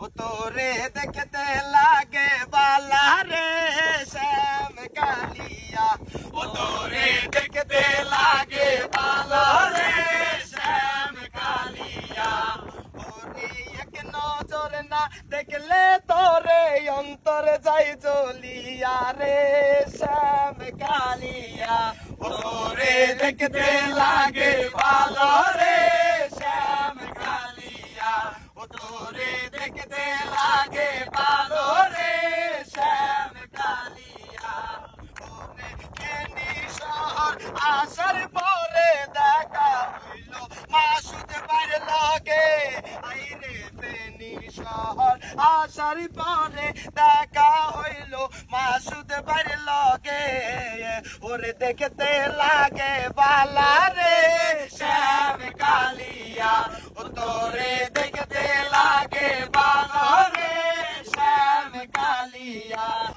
ও তোরে দেখতে লাগে বালা রে শ্যাম কালিয়া ও তোরে দেখতে লাগে বালা রে শ্যাম কালিয়া ওরে এক নজর না দেখলে তোরে অন্তর যাই জ্বলিয়া রে শ্যাম কালিয়া ও তোরে দেখতে লাগে ভালো রে আসার পরে দেখা হইল। মাসুদ বার লাগে। আইরে ফেনি শহর, আসার পরে দেখা হইল। মাসুদ বার লাগে। ওরে দেখতে লাগে বালা